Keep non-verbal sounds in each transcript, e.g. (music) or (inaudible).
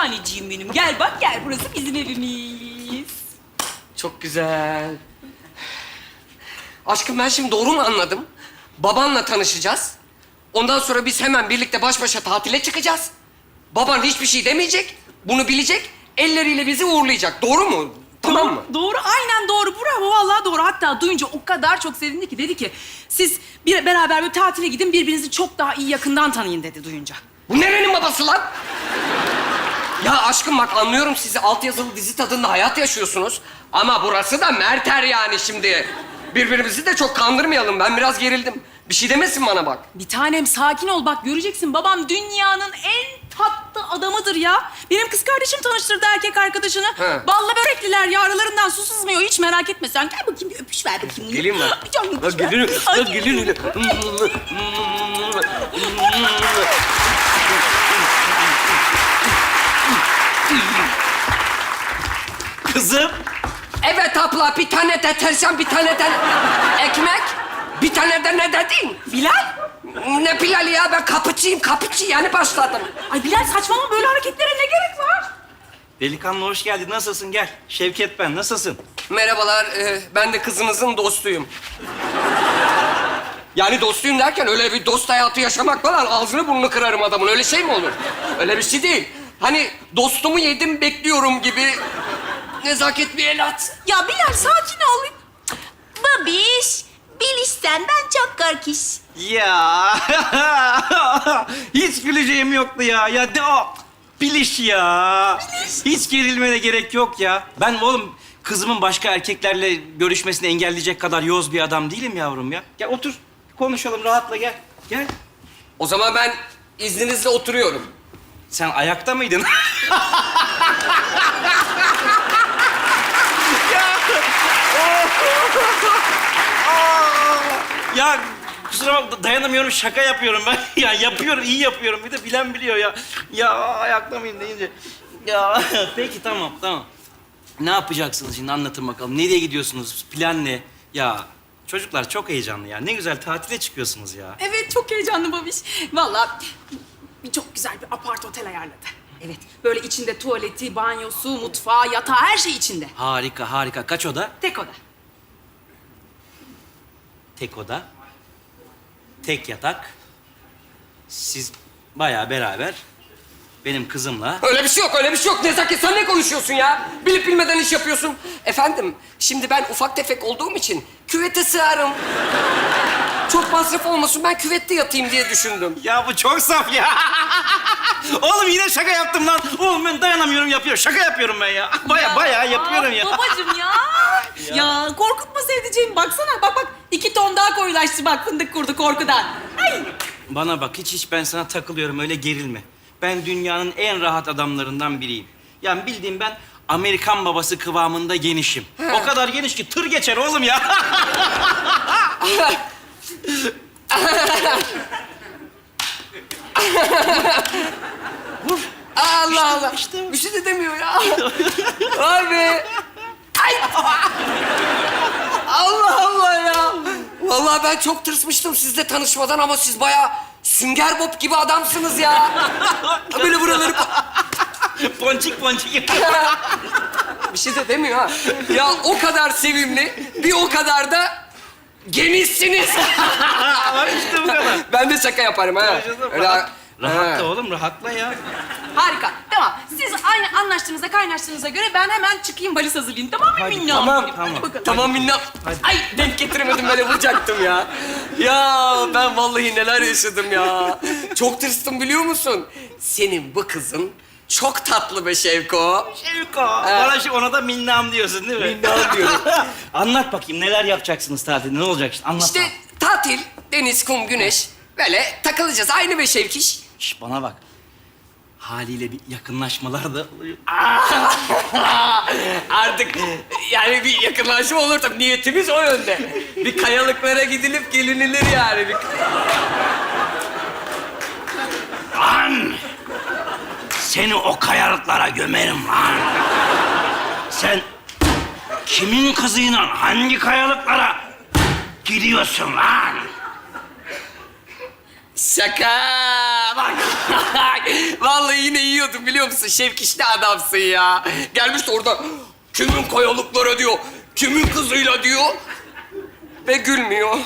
taneciğim benim. Gel bak gel burası bizim evimiz. Çok güzel. Aşkım ben şimdi doğru mu anladım? Babanla tanışacağız. Ondan sonra biz hemen birlikte baş başa tatile çıkacağız. Baban hiçbir şey demeyecek. Bunu bilecek. Elleriyle bizi uğurlayacak. Doğru mu? Tamam mı? Doğru, aynen doğru. Bravo, vallahi doğru. Hatta duyunca o kadar çok sevindi ki dedi ki... ...siz bir beraber bir tatile gidin, birbirinizi çok daha iyi yakından tanıyın dedi duyunca. Bu nerenin babası lan? Ya aşkım bak anlıyorum sizi altyazılı dizi tadında hayat yaşıyorsunuz. Ama burası da Merter yani şimdi. Birbirimizi de çok kandırmayalım. Ben biraz gerildim. Bir şey demesin bana bak. Bir tanem sakin ol bak göreceksin babam dünyanın en tatlı adamıdır ya. Benim kız kardeşim tanıştırdı erkek arkadaşını. He. Balla börekliler ya aralarından su sızmıyor hiç merak etme sen. Gel bakayım bir öpüş ver bakayım. Geleyim mi? Bir can öpüş ver. gelin, Ay, gelin. (laughs) Kızım. Evet abla bir tane deterjan, bir tane de ekmek. Bir tane de ne dedin? Bilal. Ne Bilal'i ya ben kapıcıyım, kapıcı yani başladım. Ay Bilal saçmalama böyle hareketlere ne gerek var? Delikanlı hoş geldin. Nasılsın? Gel. Şevket ben. Nasılsın? Merhabalar, e, ben de kızınızın dostuyum. Yani dostuyum derken öyle bir dost hayatı yaşamak falan ağzını burnunu kırarım adamın. Öyle şey mi olur? Öyle bir şey değil. Hani dostumu yedim bekliyorum gibi nezaket bir el at. Ya Bilal sakin ol. Babiş, Biliş senden çok korkuş. Ya. (laughs) Hiç güleceğim yoktu ya. Ya de o. Biliş ya. Hiç gerilmene gerek yok ya. Ben oğlum kızımın başka erkeklerle görüşmesini engelleyecek kadar yoz bir adam değilim yavrum ya. Gel otur. Konuşalım rahatla gel. Gel. O zaman ben izninizle oturuyorum. Sen ayakta mıydın? (laughs) ya kusura bakma dayanamıyorum şaka yapıyorum ben. (laughs) Ya yapıyorum iyi yapıyorum bir de bilen biliyor ya. Ya ayakta mıyım deyince. Ya (laughs) peki tamam tamam. Ne yapacaksınız şimdi anlatın bakalım. Nereye gidiyorsunuz? Plan ne? Ya çocuklar çok heyecanlı ya. Ne güzel tatile çıkıyorsunuz ya. Evet çok heyecanlı babiş. Vallahi bir çok güzel bir apart otel ayarladı. Evet böyle içinde tuvaleti, banyosu, mutfağı, yatağı her şey içinde. Harika harika. Kaç oda? Tek oda. Tek oda, tek yatak. Siz bayağı beraber benim kızımla... Öyle bir şey yok, öyle bir şey yok. Nezaket sen ne konuşuyorsun ya? Bilip bilmeden iş yapıyorsun. Efendim, şimdi ben ufak tefek olduğum için küvete sığarım. Çok masraf olmasın, ben küvette yatayım diye düşündüm. Ya bu çok saf ya. (laughs) Oğlum yine şaka yaptım lan. Oğlum ben dayanamıyorum yapıyorum. Şaka yapıyorum ben ya. (laughs) Baya bayağı yapıyorum ya. Babacım (laughs) ya. ya. korkutma sevdiceğim baksana bak bak iki ton daha koyulaştı bak fındık kurdu korkudan. Ay. Bana bak hiç hiç ben sana takılıyorum öyle gerilme. Ben dünyanın en rahat adamlarından biriyim. Yani bildiğim ben Amerikan babası kıvamında genişim. O kadar geniş ki tır geçer oğlum ya. Allah Allah. işte bu. Bir şey de demiyor ya. Be. Ay. Allah Allah ya. Vallahi ben çok tırsmıştım sizle tanışmadan ama siz bayağı sünger bob gibi adamsınız ya. Böyle buraları... ponçik ponçik. Bir şey de demiyor ha. Ya o kadar sevimli, bir o kadar da genişsiniz. (laughs) Bak işte bu kadar. ben de şaka yaparım ha. Öyle- Rahatla Ha. oğlum rahatla ya. Harika tamam siz aynı anlaştığınıza kaynaştığınıza göre ben hemen çıkayım valiz hazırlayayım tamam mı Hadi, minnom? tamam, Hadi tamam. bakalım. Tamam minnak. Ay denk getiremedim böyle vuracaktım ya. Ya ben vallahi neler yaşadım ya. Çok tırstım biliyor musun? Senin bu kızın çok tatlı be Şevko. Şevko. Bana şu ona da minnam diyorsun değil mi? Minnam diyorum. (laughs) Anlat bakayım neler yapacaksınız tatilde ne olacak işte anlat. İşte tatil, deniz, kum, güneş. Böyle takılacağız. Aynı be Şevkiş. Şş, bana bak. Haliyle bir yakınlaşmalar da oluyor. (laughs) Artık yani bir yakınlaşma olur tabii. Niyetimiz o yönde. Bir kayalıklara gidilip gelinilir yani. Bir... Lan! Seni o kayalıklara gömerim lan. Sen kimin kızıyla hangi kayalıklara gidiyorsun lan? Şaka! bak. Vallahi yine yiyordum biliyor musun? Şevkişli adamsın ya. Gelmiş de orada kimin kayalıklara diyor, kimin kızıyla diyor. Ve gülmüyor.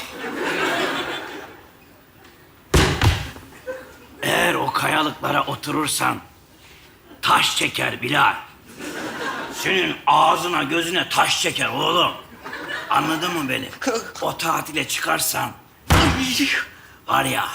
Eğer o kayalıklara oturursan taş çeker Bilal. Senin ağzına gözüne taş çeker oğlum. Anladın mı beni? O tatile çıkarsan var ya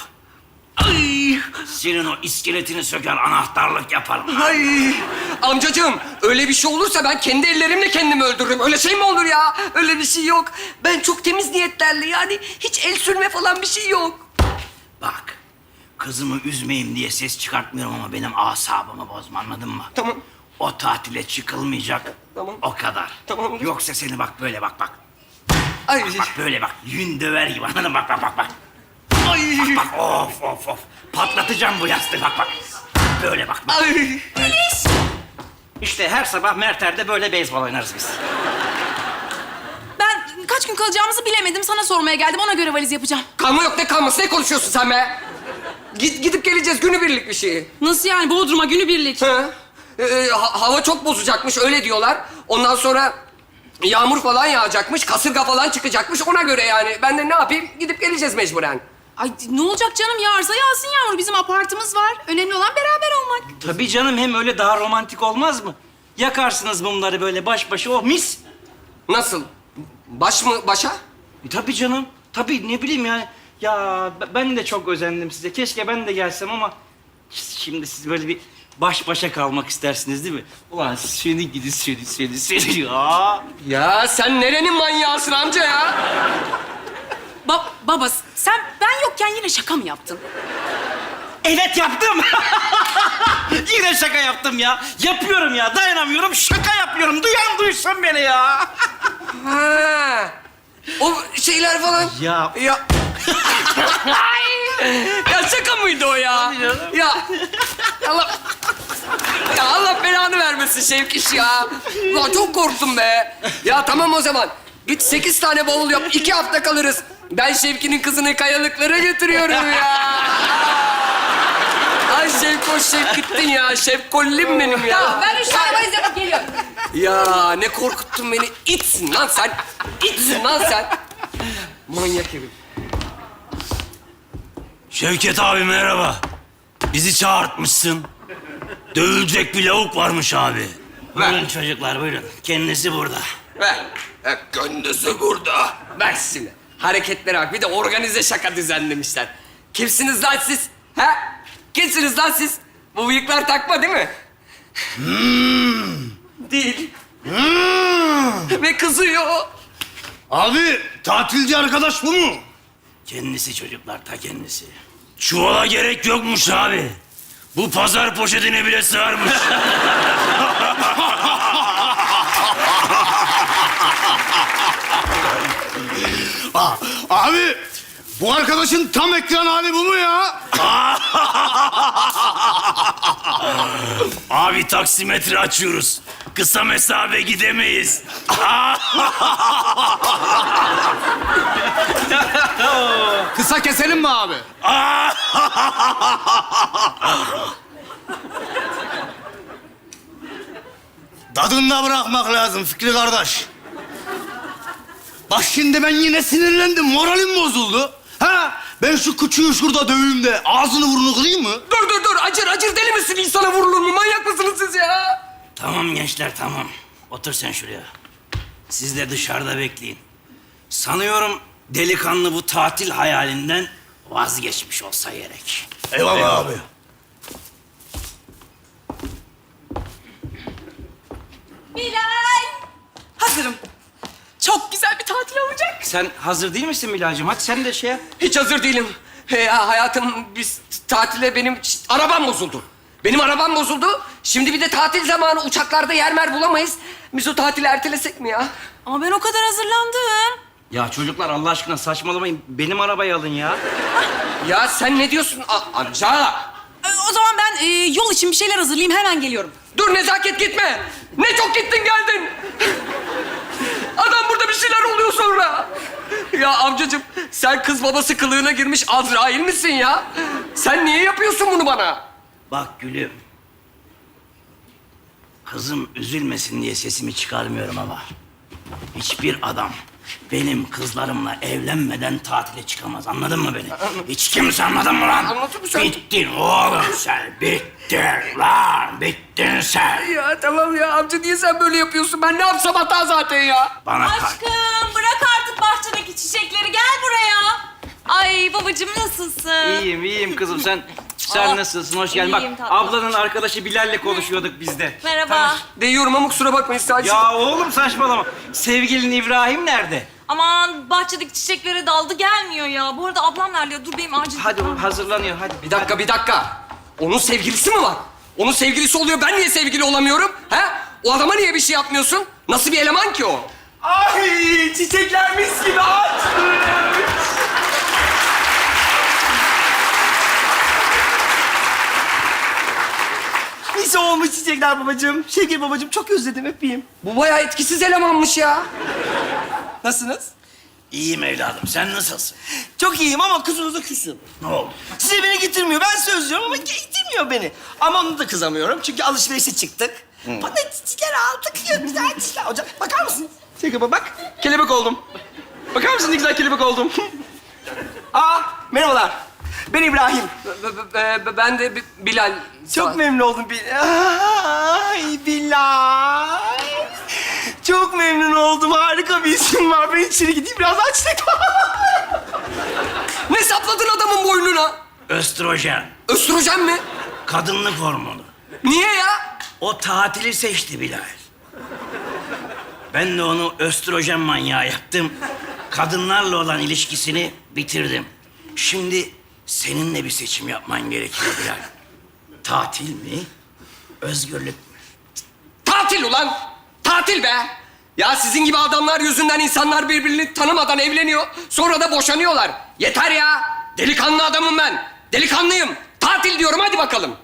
ay, senin o iskeletini söker anahtarlık yaparım. Ay amcacığım öyle bir şey olursa ben kendi ellerimle kendimi öldürürüm. Öyle şey mi olur ya? Öyle bir şey yok. Ben çok temiz niyetlerle yani hiç el sürme falan bir şey yok. Bak kızımı üzmeyeyim diye ses çıkartmıyorum ama benim asabımı bozma anladın mı? Tamam. O tatile çıkılmayacak. Tamam. O kadar. Tamam. Yoksa seni bak böyle bak bak. Ay. Bak böyle bak. Yün döver gibi anladın mı? Bak bak bak bak. Ay. Bak of of of. Patlatacağım bu yastığı bak bak. Böyle bak. bak. Ay. İşte her sabah Merter'de böyle beyzbol oynarız biz. Ben kaç gün kalacağımızı bilemedim. Sana sormaya geldim. Ona göre valiz yapacağım. Kalma yok ne kalması ne konuşuyorsun sen be? Git, gidip geleceğiz günübirlik bir şey. Nasıl yani? Bodrum'a günübirlik. Ha? Ee, ha- hava çok bozacakmış öyle diyorlar. Ondan sonra yağmur falan yağacakmış, kasırga falan çıkacakmış ona göre yani. Ben de ne yapayım? Gidip geleceğiz mecburen. Ay ne olacak canım? Yağarsa yağsın yağmur. Bizim apartımız var. Önemli olan beraber olmak. Tabii canım hem öyle daha romantik olmaz mı? Yakarsınız mumları böyle baş başa oh mis. Nasıl? Baş mı başa? E, tabii canım. Tabii ne bileyim yani. Ya ben de çok özendim size. Keşke ben de gelsem ama şimdi siz böyle bir baş başa kalmak istersiniz değil mi? Ulan seni gidi seni seni seni (laughs) ya. Ya sen nerenin manyağısın amca ya? Ba baba sen ben yokken yine şaka mı yaptın? Evet yaptım. (laughs) Yine şaka yaptım ya. Yapıyorum ya. Dayanamıyorum. Şaka yapıyorum. Duyan duysun beni ya. (laughs) Ha. O şeyler falan. Ya. Ya. Ya şaka mıydı o ya? Tabii canım. Ya. Allah. Ya Allah belanı vermesin Şevkiş ya. Ulan çok korktum be. Ya tamam o zaman. Git sekiz tane bavul yap. iki hafta kalırız. Ben Şevki'nin kızını kayalıklara götürüyorum ya. Ay Şevko Şevkittin ya. Şevkollim benim ya. Tamam ben üç tane valiz yapıp geliyorum. Ya ne korkuttun beni. İtsin lan sen. İtsin lan sen. Manyak herif. Şevket abi merhaba. Bizi çağırtmışsın. Dövülecek bir lavuk varmış abi. Buyurun çocuklar buyurun. Kendisi burada. Ver. E, Gündüzü burada. Ver şimdi. Hareketlere bak. Bir de organize şaka düzenlemişler. Kimsiniz lan siz? Ha? Kimsiniz lan siz? Bu bıyıklar takma değil mi? Değil. Ve kızıyor. Abi tatilci arkadaş bu mu? Kendisi çocuklar ta kendisi. Çuvala gerek yokmuş abi. Bu pazar poşetine bile sığarmış. (laughs) Aa, abi bu arkadaşın tam ekran hali bu mu ya? abi taksimetre açıyoruz. Kısa mesafe gidemeyiz. (laughs) Kısa keselim mi abi? (laughs) Tadında bırakmak lazım Fikri kardeş. Bak şimdi ben yine sinirlendim, moralim bozuldu. Ha? Ben şu küçüğü şurada döveyim de ağzını burnunu kırayım mı? Dur dur dur. Acır acır deli misin? İnsana vurulur mu? Manyak mısınız siz ya? Tamam gençler tamam. Otur sen şuraya. Siz de dışarıda bekleyin. Sanıyorum delikanlı bu tatil hayalinden vazgeçmiş olsa gerek. Eyvallah abi. Bilal. Hazırım. Çok güzel bir tatil olacak. Sen hazır değil misin Bilal'cığım? Hadi sen de şey yap. Hiç hazır değilim. Ya hayatım biz tatile benim arabam bozuldu. Benim arabam bozuldu. Şimdi bir de tatil zamanı uçaklarda yer mer bulamayız. Biz o tatili ertelesek mi ya? Ama ben o kadar hazırlandım. Ya çocuklar Allah aşkına saçmalamayın. Benim arabayı alın ya. Ya sen ne diyorsun A- amca? Ee, O zaman ben e, yol için bir şeyler hazırlayayım. Hemen geliyorum. Dur nezaket gitme. Ne çok gittin geldin. Adam burada bir şeyler oluyor sonra. Ya amcacığım sen kız babası kılığına girmiş Azrail misin ya? Sen niye yapıyorsun bunu bana? Bak gülüm. Kızım üzülmesin diye sesimi çıkarmıyorum ama. Hiçbir adam benim kızlarımla evlenmeden tatile çıkamaz. Anladın mı beni? Hiç kimse anladın mı lan? Anladım sen. Bittin oğlum sen. Bittin lan. Bittin sen. Ya tamam ya amca niye sen böyle yapıyorsun? Ben ne yapsam hata zaten ya. Bana. Aşkım bırak artık bahçedeki çiçekleri gel buraya. Ay babacığım nasılsın? İyiyim, iyiyim kızım. Sen sen Aa, nasılsın? Hoş geldin. Bak iyiyim tatlım. ablanın arkadaşı Bilal'le konuşuyorduk biz de. Merhaba. Değiyorum ama kusura bakmayın sadece. Ya oğlum saçmalama. Sevgilin İbrahim nerede? Aman bahçedeki çiçeklere daldı gelmiyor ya. Bu arada ablam nerede? Dur benim acil. Hadi oğlum hazırlanıyor hadi. Bir dakika bir dakika. Onun sevgilisi mi var? Onun sevgilisi oluyor ben niye sevgili olamıyorum? He? O adama niye bir şey yapmıyorsun? Nasıl bir eleman ki o? Ay çiçekler mis gibi açmış. Mis olmuş çiçekler babacığım. Şevket babacığım çok özledim öpeyim. Bu bayağı etkisiz elemanmış ya. Nasılsınız? İyiyim evladım. Sen nasılsın? Çok iyiyim ama kızınıza küsüm. Ne oldu? Size beni getirmiyor. Ben sözlüyorum ama getirmiyor beni. Ama onu da kızamıyorum çünkü alışverişe çıktık. Bana çiçekler aldık ya güzel çiçekler. Hocam bakar mısın? Şevket baba bak kelebek oldum. Bakar mısın ne güzel kelebek oldum. (laughs) Aa merhabalar. Ben İbrahim. Ben de Bi- Bilal. Çok memnun oldum. Bil Ay Bilal. Çok memnun oldum. Harika bir isim var. Ben içeri gideyim biraz açtık. Ne sapladın adamın boynuna? Östrojen. Östrojen mi? Kadınlık hormonu. Niye ya? O tatili seçti Bilal. Ben de onu östrojen manyağı yaptım. Kadınlarla olan ilişkisini bitirdim. Şimdi seninle bir seçim yapman gerekiyor Bilal. Tatil mi, özgürlük mü? Tatil ulan! Tatil be! Ya sizin gibi adamlar yüzünden insanlar birbirini tanımadan evleniyor. Sonra da boşanıyorlar. Yeter ya! Delikanlı adamım ben. Delikanlıyım. Tatil diyorum hadi bakalım.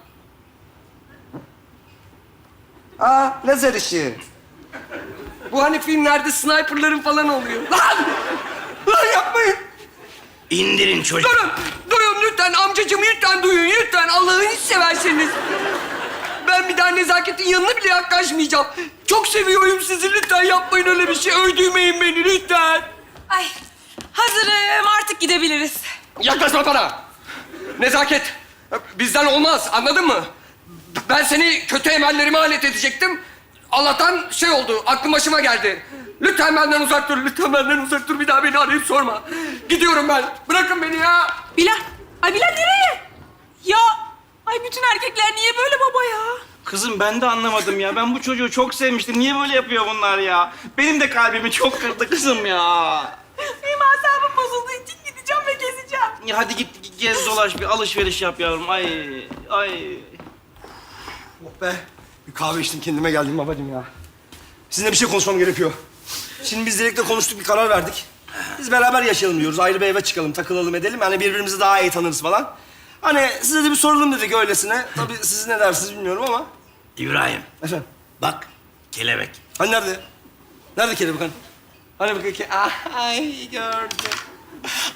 Aa lazer ışığı. Bu hani filmlerde sniperların falan oluyor. Lan! Lan yapmayın! İndirin çocuk. Durun! Durun lütfen amcacığım lütfen duyun lütfen Allah'ını hiç severseniz. Ben bir daha nezaketin yanına bile yaklaşmayacağım. Çok seviyorum sizi lütfen yapmayın öyle bir şey. Öldürmeyin beni lütfen. Ay hazırım artık gidebiliriz. Yaklaşma bana. Nezaket. Bizden olmaz anladın mı? Ben seni kötü emellerime alet edecektim. Allah'tan şey oldu, aklım başıma geldi. Lütfen benden uzak dur, lütfen benden uzak dur. Bir daha beni arayıp sorma. Gidiyorum ben. Bırakın beni ya. Bilal. Ay Bilal nereye? Ya ay bütün erkekler niye böyle baba ya? Kızım ben de anlamadım ya. Ben bu çocuğu çok sevmiştim. Niye böyle yapıyor bunlar ya? Benim de kalbimi çok kırdı kızım ya. Benim asabım bozulduğu için gideceğim ve gezeceğim. Ya hadi git gez dolaş bir alışveriş yap yavrum. Ay ay. Oh be. Bir kahve içtim kendime geldim babacığım ya. Sizinle bir şey konuşmam gerekiyor. Şimdi biz Dilek'le konuştuk bir karar verdik. Biz beraber yaşayalım diyoruz. Ayrı bir eve çıkalım, takılalım edelim. Hani birbirimizi daha iyi tanırız falan. Hani size de bir soralım dedik öylesine. Tabii siz ne dersiniz bilmiyorum ama. İbrahim, Efendim. bak kelebek. Hani nerede? Nerede kelebek hani? Hani bakayım ki... Ah, ay gördüm.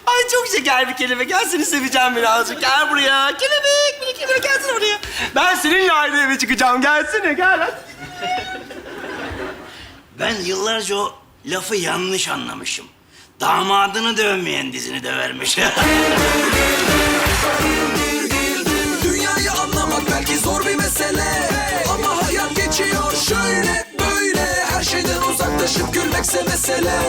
Ay çok şeker bir kelebek. Gel seni seveceğim birazcık. Gel buraya. Kelebek, bir kelebek gelsene buraya. Ben seninle ayrı eve çıkacağım. Gelsene, gel hadi. Ben yıllarca o lafı yanlış anlamışım. Damadını dövmeyen dizini dövermiş. (laughs) Dünyayı anlamak belki zor bir mesele Ama hayat geçiyor şöyle böyle Her şeyden uzaklaşıp gülmekse mesele